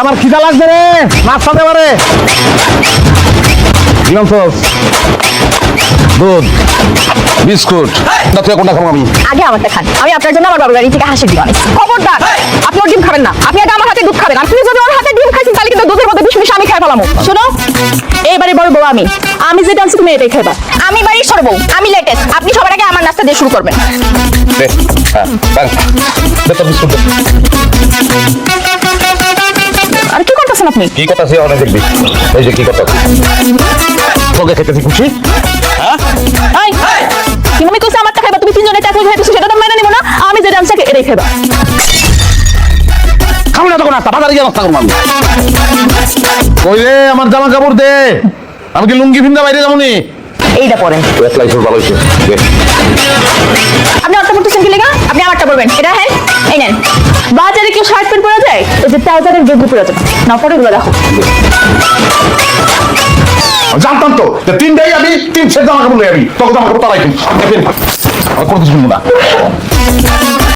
আমার খিদা লাগছে রে নাস্তা দে পারে? দুধ বিস্কুট। না তুই কোনটা খাব আমি? আগে আমারটা খান। আমি আপনার জন্য আমার বাবার বাড়ি থেকে হাঁসের ডিম আনিছি। খবরদার! আপনি ওর ডিম খাবেন না। আপনি আগে আমার হাতে দুধ খাবেন। আপনি যদি ওর হাতে ডিম খাইছেন তাহলে কিন্তু দুধের মধ্যে বিষ মিশে আমি খাই ফেলামো। শোনো এইবারে বড় বউ আমি। আমি যেটা আনছি তুমি এটাই খাইবা। আমি বাড়ির সর বউ। আমি লেটেস্ট আপনি সবার আগে আমার নাস্তা দিয়ে শুরু করবেন। দে হ্যাঁ বিস্কুট করতেছেন আপনি? কি কথা সে অনেক দেখবি। এই যে কি কথা? তোকে খেতে তুই খুশি এই কি মনে করছে আমারটা খাইবা? তুমি তিনজনে টাকা খাইতেছো সেটা তো মেনে নিব না। আমি যেটা আনছি এটাই খাইবা। খাব না তখন নাস্তা বাজারে গিয়ে নাস্তা করব আমি। কই রে আমার জামা কাপড় দে। আমি কি লুঙ্গি ফিন্দা বাইরে যাব নি? এইটা পরেন এপ্লাই ভালো আপনি অর্থ করতেছেন কি লেগা? আপনি আমারটা বলবেন এটা হ্যাঁ এই নেন। বাজারে কেউ শার্ট প্যান্ট পরা যায়? এই যে ট্রাউজারের গেঞ্জি পরা যায় না পরে গুলো দেখো। জানতাম তো যে তিন দেয় আমি, তিন সেট জামা কাপড় লই আমি। তোকে জামা কাপড় তারাই আর করতে কিছু না।